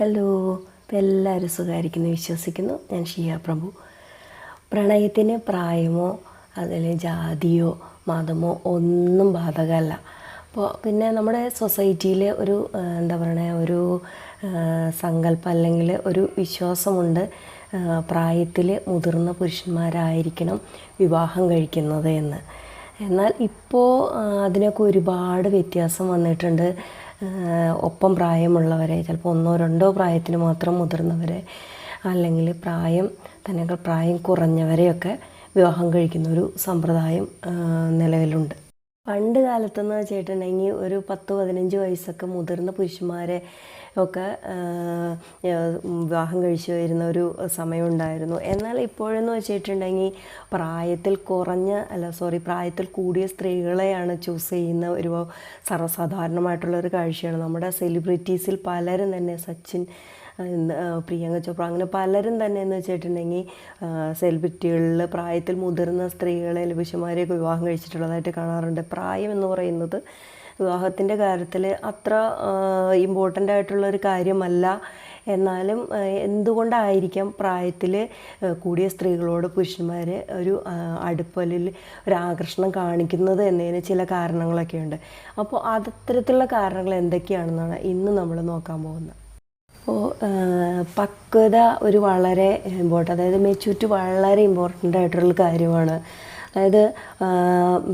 Hello ഇപ്പം എല്ലാവരും സുഖമായിരിക്കുന്നു വിശ്വസിക്കുന്നു. ഞാൻ ഷിയ പ്രഭു. പ്രണയത്തിന് പ്രായമോ അതിൽ ജാതിയോ മതമോ ഒന്നും ബാധകമല്ല. അപ്പോൾ പിന്നെ നമ്മുടെ സൊസൈറ്റിയിലെ ഒരു എന്താ പറയുക ഒരു സങ്കല്പം അല്ലെങ്കിൽ ഒരു വിശ്വാസമുണ്ട്. പ്രായത്തിൽ മുതിർന്ന പുരുഷന്മാരായിരിക്കണം വിവാഹം കഴിക്കുന്നത് എന്ന്. എന്നാൽ ഇപ്പോൾ അതിനൊക്കെ ഒരുപാട് വ്യത്യാസം വന്നിട്ടുണ്ട്. ഒപ്പം പ്രായമുള്ളവരെ ചിലപ്പോൾ ഒന്നോ രണ്ടോ പ്രായത്തിന് മാത്രം മുതിർന്നവരെ അല്ലെങ്കിൽ പ്രായം തന്നെക്കാൾ പ്രായം കുറഞ്ഞവരെയൊക്കെ വിവാഹം കഴിക്കുന്ന ഒരു സമ്പ്രദായം നിലവിലുണ്ട്. പണ്ട് കാലത്തെന്ന് വെച്ചിട്ടുണ്ടെങ്കിൽ ഒരു പത്ത് പതിനഞ്ച് വയസ്സൊക്കെ മുതിർന്ന പുരുഷന്മാരെ ഒക്കെ വിവാഹം കഴിച്ചു വരുന്ന ഒരു സമയമുണ്ടായിരുന്നു. എന്നാൽ ഇപ്പോഴെന്ന് വെച്ചിട്ടുണ്ടെങ്കിൽ പ്രായത്തിൽ കുറഞ്ഞ അല്ല സോറി പ്രായത്തിൽ കൂടിയ സ്ത്രീകളെയാണ് ചൂസ് ചെയ്യുന്ന ഒരു സർവസാധാരണമായിട്ടുള്ള ഒരു കാഴ്ചയാണ്. നമ്മുടെ സെലിബ്രിറ്റീസിൽ പലരും തന്നെ സച്ചിൻ പ്രിയങ്ക ചോപ്ര. അങ്ങനെ പലരും തന്നെ എന്ന് വെച്ചിട്ടുണ്ടെങ്കിൽ സെലിബ്രിറ്റികളിൽ പ്രായത്തിൽ മുതിർന്ന സ്ത്രീകളെ അല്ലെങ്കിൽ വിവാഹം കഴിച്ചിട്ടുള്ളതായിട്ട് കാണാറുണ്ട്. പ്രായം എന്ന് പറയുന്നത് വിവാഹത്തിന്റെ കാര്യത്തിൽ അത്ര ഇമ്പോർട്ടന്റ് ആയിട്ടുള്ള ഒരു കാര്യമല്ല. എന്നാലും എന്തുകൊണ്ടായിരിക്കാം പ്രായത്തിൽ കൂടിയ സ്ത്രീകളോട് പുരുഷന്മാർ ഒരു അടുപ്പലിൽ ഒരു ആകർഷണം കാണിക്കുന്നത് എന്നതിന് ചില കാരണങ്ങളൊക്കെ ഉണ്ട് അപ്പോൾ അത്തരത്തിലുള്ള കാരണങ്ങൾ എന്തൊക്കെയാണെന്നാണ് ഇന്ന് നമ്മൾ നോക്കാൻ പോകുന്നത്. അപ്പോൾ പക്വത ഒരു വളരെ ഇമ്പോർട്ടന്റ് അതായത് മെച്യൂരിറ്റി വളരെ ഇമ്പോർട്ടന്റ് ആയിട്ടുള്ള കാര്യമാണ്. അതായത്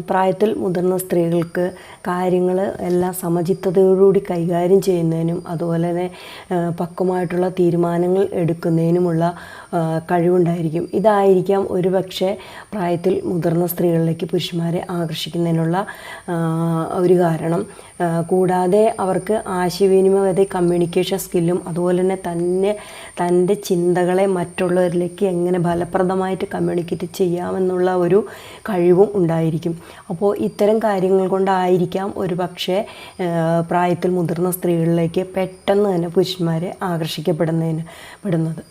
പ്രായത്തിൽ മുതിർന്ന സ്ത്രീകൾക്ക് കാര്യങ്ങൾ എല്ലാം സമചിത്തതയോടുകൂടി കൈകാര്യം ചെയ്യുന്നതിനും അതുപോലെ തന്നെ പക്വമായിട്ടുള്ള തീരുമാനങ്ങൾ എടുക്കുന്നതിനുമുള്ള കഴിവുണ്ടായിരിക്കും. ഇതായിരിക്കാം ഒരു പക്ഷേ പ്രായത്തിൽ മുതിർന്ന സ്ത്രീകളിലേക്ക് പുരുഷന്മാരെ ആകർഷിക്കുന്നതിനുള്ള ഒരു കാരണം. കൂടാതെ അവർക്ക് ആശയവിനിമയത കമ്മ്യൂണിക്കേഷൻ സ്കില്ലും അതുപോലെ തന്നെ തന്നെ തന്റെ ചിന്തകളെ മറ്റുള്ളവരിലേക്ക് എങ്ങനെ ഫലപ്രദമായിട്ട് കമ്മ്യൂണിക്കേറ്റ് ചെയ്യാമെന്നുള്ള ഒരു കഴിവും ഉണ്ടായിരിക്കും. അപ്പോൾ ഇത്തരം കാര്യങ്ങൾ കൊണ്ടായിരിക്കാം ഒരു പക്ഷേ പ്രായത്തിൽ മുതിർന്ന സ്ത്രീകളിലേക്ക് പെട്ടെന്ന് തന്നെ പുരുഷന്മാരെ ആകർഷിക്കപ്പെടുന്നതിന് പെടുന്നത്.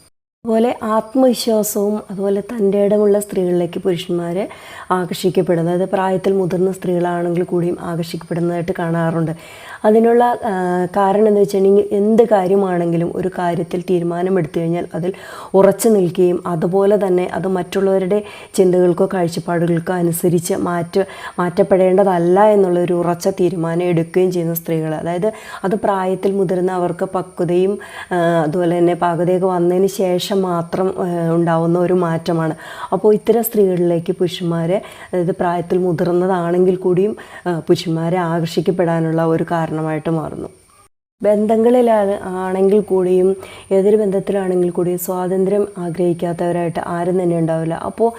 അതുപോലെ ആത്മവിശ്വാസവും അതുപോലെ തന്റെ ഇടമുള്ള സ്ത്രീകളിലേക്ക് പുരുഷന്മാരെ ആകർഷിക്കപ്പെടുന്നത് അതായത് പ്രായത്തിൽ മുതിർന്ന സ്ത്രീകളാണെങ്കിൽ കൂടിയും ആകർഷിക്കപ്പെടുന്നതായിട്ട് കാണാറുണ്ട്. അതിനുള്ള കാരണം എന്ന് വെച്ചിട്ടുണ്ടെങ്കിൽ എന്ത് കാര്യമാണെങ്കിലും ഒരു കാര്യത്തിൽ തീരുമാനമെടുത്തു കഴിഞ്ഞാൽ അതിൽ ഉറച്ചു നിൽക്കുകയും അതുപോലെ തന്നെ അത് മറ്റുള്ളവരുടെ ചിന്തകൾക്കോ കാഴ്ചപ്പാടുകൾക്കോ അനുസരിച്ച് മാറ്റ മാറ്റപ്പെടേണ്ടതല്ല എന്നുള്ളൊരു ഉറച്ച തീരുമാനം എടുക്കുകയും ചെയ്യുന്ന സ്ത്രീകൾ. അതായത് അത് പ്രായത്തിൽ മുതിർന്ന അവർക്ക് പക്വതയും അതുപോലെ തന്നെ പാകതയൊക്കെ വന്നതിന് ശേഷം മാത്രം ആ, ഉണ്ടാവുന്ന ഒരു മാറ്റമാണ്. അപ്പോൾ ഇത്തരം സ്ത്രീകളിലേക്ക് പുരുഷന്മാരെ അതായത് പ്രായത്തിൽ മുതിർന്നതാണെങ്കിൽ കൂടിയും പുരുഷന്മാരെ ആകർഷിക്കപ്പെടാനുള്ള ഒരു കാരണമായിട്ട് മാറുന്നു. ബന്ധങ്ങളിലാണ് ആണെങ്കിൽ കൂടിയും ഏതൊരു ബന്ധത്തിലാണെങ്കിൽ കൂടിയും സ്വാതന്ത്ര്യം ആഗ്രഹിക്കാത്തവരായിട്ട് ആരും തന്നെ ഉണ്ടാവില്ല. അപ്പോൾ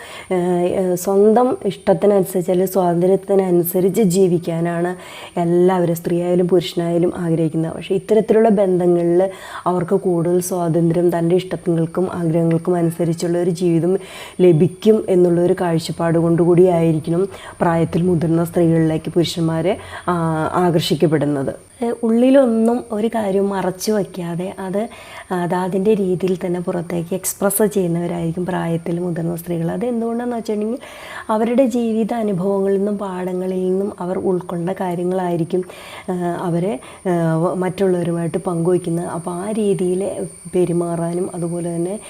സ്വന്തം ഇഷ്ടത്തിനനുസരിച്ച് അല്ലെങ്കിൽ സ്വാതന്ത്ര്യത്തിനനുസരിച്ച് ജീവിക്കാനാണ് എല്ലാവരും സ്ത്രീയായാലും പുരുഷനായാലും ആഗ്രഹിക്കുന്നത്. പക്ഷേ ഇത്തരത്തിലുള്ള ബന്ധങ്ങളിൽ അവർക്ക് കൂടുതൽ സ്വാതന്ത്ര്യം തന്റെ ഇഷ്ടങ്ങൾക്കും ആഗ്രഹങ്ങൾക്കും അനുസരിച്ചുള്ള ഒരു ജീവിതം ലഭിക്കും എന്നുള്ള ഒരു കാഴ്ചപ്പാട് കൊണ്ടുകൂടിയായിരിക്കണം പ്രായത്തിൽ മുതിർന്ന സ്ത്രീകളിലേക്ക് പുരുഷന്മാരെ ആകർഷിക്കപ്പെടുന്നത്. ഉള്ളിലൊന്നും ഒരു കാര്യവും മറച്ചു വയ്ക്കാതെ അത് അതാതിന്റെ രീതിയിൽ തന്നെ പുറത്തേക്ക് എക്സ്പ്രസ് ചെയ്യുന്നവരായിരിക്കും പ്രായത്തിൽ മുതിർന്ന സ്ത്രീകൾ. അത് എന്തുകൊണ്ടാണെന്ന് വെച്ചിട്ടുണ്ടെങ്കിൽ അവരുടെ ജീവിത അനുഭവങ്ങളിൽ നിന്നും പാഠങ്ങളിൽ നിന്നും അവർ ഉൾക്കൊണ്ട കാര്യങ്ങളായിരിക്കും അവരെ മറ്റുള്ളവരുമായിട്ട് പങ്കുവയ്ക്കുന്നത്. അപ്പോൾ ആ രീതിയിൽ പെരുമാറാനും അതുപോലെ തന്നെ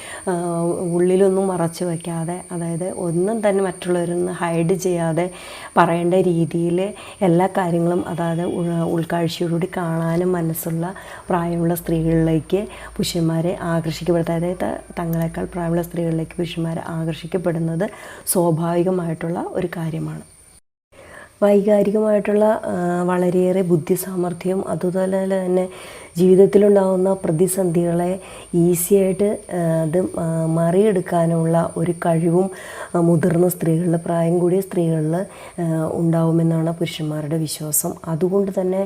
ഉള്ളിലൊന്നും മറച്ചു വയ്ക്കാതെ അതായത് ഒന്നും തന്നെ മറ്റുള്ളവരിൽ നിന്ന് ഹൈഡ് ചെയ്യാതെ പറയേണ്ട രീതിയിൽ എല്ലാ കാര്യങ്ങളും അതായത് ഉൾ- ഉൾക്കാഴ്ചയോടുകൂടി കാണാനും മനസ്സുള്ള പ്രായമുള്ള സ്ത്രീകളിലേക്ക് പുരുഷന്മാരെ ആകർഷിക്കപ്പെടുന്നത്. അതായത് തങ്ങളെക്കാൾ പ്രായമുള്ള സ്ത്രീകളിലേക്ക് പുരുഷന്മാരെ ആകർഷിക്കപ്പെടുന്നത് സ്വാഭാവികമായിട്ടുള്ള ഒരു കാര്യമാണ്. വൈകാരികമായിട്ടുള്ള വളരെയേറെ വളരെയേറെ ബുദ്ധിസാമർഥ്യം അതുപോലെ തന്നെ ജീവിതത്തിലുണ്ടാകുന്ന പ്രതിസന്ധികളെ ഈസിയായിട്ട് അത് മറിയെടുക്കാനുള്ള ഒരു കഴിവും മുതിർന്ന സ്ത്രീകളിൽ പ്രായം കൂടിയ സ്ത്രീകളിൽ ഉണ്ടാവുമെന്നാണ് പുരുഷന്മാരുടെ വിശ്വാസം. അതുകൊണ്ട് തന്നെ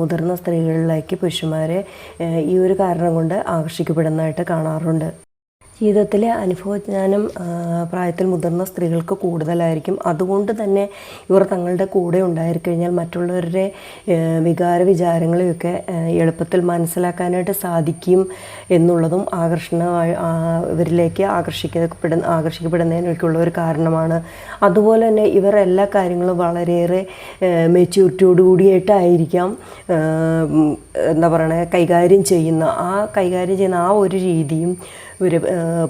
മുതിർന്ന സ്ത്രീകളിലേക്ക് പുരുഷന്മാരെ ഈ ഒരു കാരണം കൊണ്ട് ആകർഷിക്കപ്പെടുന്നതായിട്ട് കാണാറുണ്ട്. ജീവിതത്തിലെ അനുഭവജ്ഞാനം പ്രായത്തിൽ മുതിർന്ന സ്ത്രീകൾക്ക് കൂടുതലായിരിക്കും. അതുകൊണ്ട് തന്നെ ഇവർ തങ്ങളുടെ കൂടെ ഉണ്ടായിക്കഴിഞ്ഞാൽ മറ്റുള്ളവരുടെ വികാര വിചാരങ്ങളെയൊക്കെ എളുപ്പത്തിൽ മനസ്സിലാക്കാനായിട്ട് സാധിക്കും എന്നുള്ളതും ആകർഷണമായി ഇവരിലേക്ക് ആകർഷിക്കപ്പെടുന്ന ആകർഷിക്കപ്പെടുന്നതിനൊക്കെയുള്ള ഒരു കാരണമാണ്. അതുപോലെ തന്നെ ഇവർ എല്ലാ കാര്യങ്ങളും വളരെയേറെ മെച്യൂരിറ്റിയോട് കൂടിയിട്ടായിരിക്കാം ആ, എന്താ പറയണേ കൈകാര്യം ചെയ്യുന്ന ആ കൈകാര്യം ചെയ്യുന്ന ആ ഒരു രീതിയും ഒരു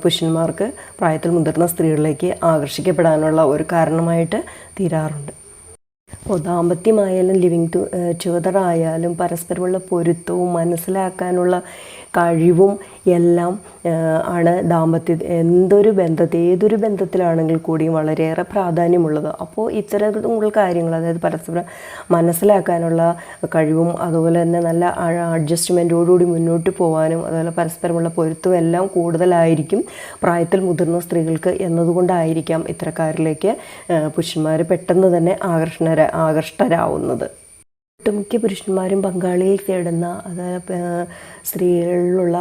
പുരുഷന്മാർക്ക് പ്രായത്തിൽ മുതിർന്ന സ്ത്രീകളിലേക്ക് ആകർഷിക്കപ്പെടാനുള്ള ഒരു കാരണമായിട്ട് തീരാറുണ്ട്. അപ്പോൾ ദാമ്പത്യമായാലും ലിവിങ് ടു ടുഗദർ ആയാലും പരസ്പരമുള്ള പൊരുത്തവും മനസ്സിലാക്കാനുള്ള കഴിവും എല്ലാം ആണ് ദാമ്പത്യ എന്തൊരു ബന്ധത്തെ ഏതൊരു ബന്ധത്തിലാണെങ്കിൽ കൂടിയും വളരെയേറെ പ്രാധാന്യമുള്ളത്. അപ്പോൾ ഇത്തരത്തിലുള്ള കാര്യങ്ങൾ അതായത് പരസ്പരം മനസ്സിലാക്കാനുള്ള കഴിവും അതുപോലെ തന്നെ നല്ല അഡ്ജസ്റ്റ്മെന്റോടുകൂടി മുന്നോട്ട് പോകാനും അതുപോലെ പരസ്പരമുള്ള പൊരുത്തവും എല്ലാം കൂടുതലായിരിക്കും പ്രായത്തിൽ മുതിർന്ന സ്ത്രീകൾക്ക് എന്നതുകൊണ്ടായിരിക്കാം ഇത്തരക്കാരിലേക്ക് പുരുഷന്മാർ പെട്ടെന്ന് തന്നെ ആകർഷണര ആകർഷ്ടരാവുന്നത് ഒട്ടുമിക്ക പുരുഷന്മാരും പങ്കാളിയിൽ തേടുന്ന അതായത് സ്ത്രീകളിലുള്ള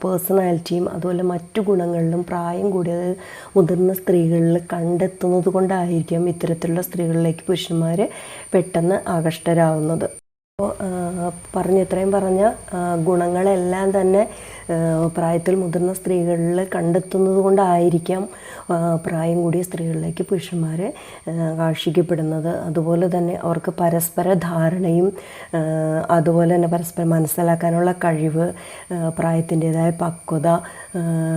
പേഴ്സണാലിറ്റിയും അതുപോലെ മറ്റു ഗുണങ്ങളിലും പ്രായം കൂടിയത് മുതിർന്ന സ്ത്രീകളിൽ കണ്ടെത്തുന്നത് കൊണ്ടായിരിക്കും ഇത്തരത്തിലുള്ള സ്ത്രീകളിലേക്ക് പുരുഷന്മാർ പെട്ടെന്ന് ആകർഷ്ടരാകുന്നത് അപ്പോൾ പറഞ്ഞ ഇത്രയും പറഞ്ഞ ഗുണങ്ങളെല്ലാം തന്നെ പ്രായത്തിൽ മുതിർന്ന സ്ത്രീകളിൽ കണ്ടെത്തുന്നത് കൊണ്ടായിരിക്കാം പ്രായം കൂടിയ സ്ത്രീകളിലേക്ക് പുരുഷന്മാർ ആകർഷിക്കപ്പെടുന്നത് അതുപോലെ തന്നെ അവർക്ക് പരസ്പര ധാരണയും അതുപോലെ തന്നെ പരസ്പരം മനസ്സിലാക്കാനുള്ള കഴിവ് പ്രായത്തിന്റെതായ പക്വത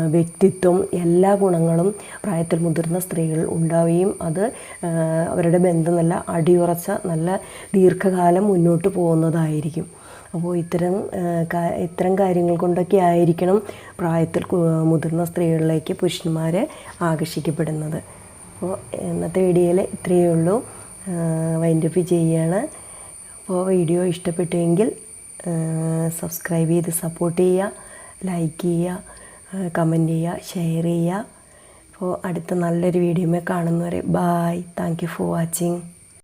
വ്യക്തിത്വം എല്ലാ ഗുണങ്ങളും പ്രായത്തിൽ മുതിർന്ന സ്ത്രീകൾ ഉണ്ടാവുകയും അത് അവരുടെ ബന്ധം നല്ല അടിയുറച്ച നല്ല ദീർഘകാലം മുന്നോട്ട് പോകുന്നതായിരിക്കും. അപ്പോൾ ഇത്തരം ഇത്തരം കാര്യങ്ങൾ കൊണ്ടൊക്കെ ആയിരിക്കണം പ്രായത്തിൽ മുതിർന്ന സ്ത്രീകളിലേക്ക് പുരുഷന്മാരെ ആകർഷിക്കപ്പെടുന്നത്. അപ്പോൾ ഇന്നത്തെ വീഡിയോയിൽ ഇത്രയേ ഉള്ളൂ. വൈൻഡപ്പ് ചെയ്യുകയാണ് അപ്പോൾ വീഡിയോ ഇഷ്ടപ്പെട്ടുവെങ്കിൽ സബ്സ്ക്രൈബ് ചെയ്ത് സപ്പോർട്ട് ചെയ്യുക ലൈക്ക് ചെയ്യുക കമന്റ് ചെയ്യുക ഷെയർ ചെയ്യുക. അപ്പോൾ അടുത്ത നല്ലൊരു വീഡിയോമേ കാണുന്നവരെ bye thank you for watching